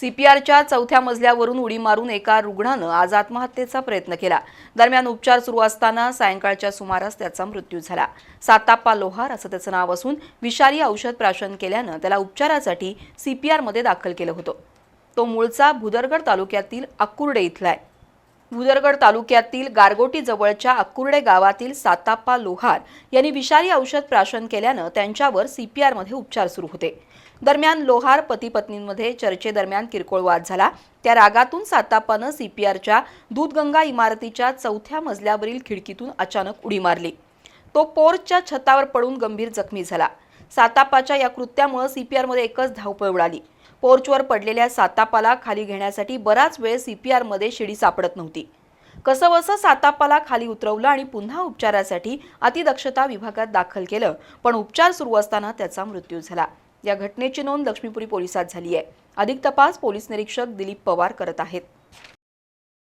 सीपीआरच्या चौथ्या मजल्यावरून उडी मारून एका रुग्णानं आज आत्महत्येचा प्रयत्न केला. दरम्यान उपचार सुरू असताना सायंकाळच्या सुमारास त्याचा मृत्यू झाला. साताप्पा लोहार असं त्याचं नाव असून विषारी औषध प्राशन केल्यानं त्याला उपचारासाठी सीपीआरमध्ये दाखल केलं होतं. तो मूळचा भुदरगड तालुक्यातील अक्कुर्डे इथला आहे. भुदरगड तालुक्यातील गारगोटी जवळच्या अक्कुर्डे गावातील साताप्पा लोहार यांनी विषारी औषध प्राशन केल्यानं त्यांच्यावर सीपीआरमध्ये उपचार सुरू होते. दरम्यान लोहार पती पत्नींमध्ये चर्चेदरम्यान किरकोळ वाद झाला. त्या रागातून साताप्पानं सीपीआरच्या दूधगंगा इमारतीच्या चौथ्या मजल्यावरील खिडकीतून अचानक उडी मारली. तो पोर्चच्या छतावर पडून गंभीर जखमी झाला. सातापाच्या या कृत्यामुळे सीपीआरमध्ये एकच धावपळ उडाली. पोर्चवर पडलेल्या सातापाला खाली घेण्यासाठी बराच वेळ सीपीआरमध्ये शिडी सापडत नव्हती. कसंबसं सातापाला खाली उतरवलं आणि पुन्हा उपचारासाठी अतिदक्षता विभागात दाखल केलं पण उपचार सुरू असताना त्याचा मृत्यू झाला. या घटनेची नोंद लक्ष्मीपुरी पोलिसात झाली आहे अधिक तपास पोलीस निरीक्षक दिलीप पवार करत आहेत.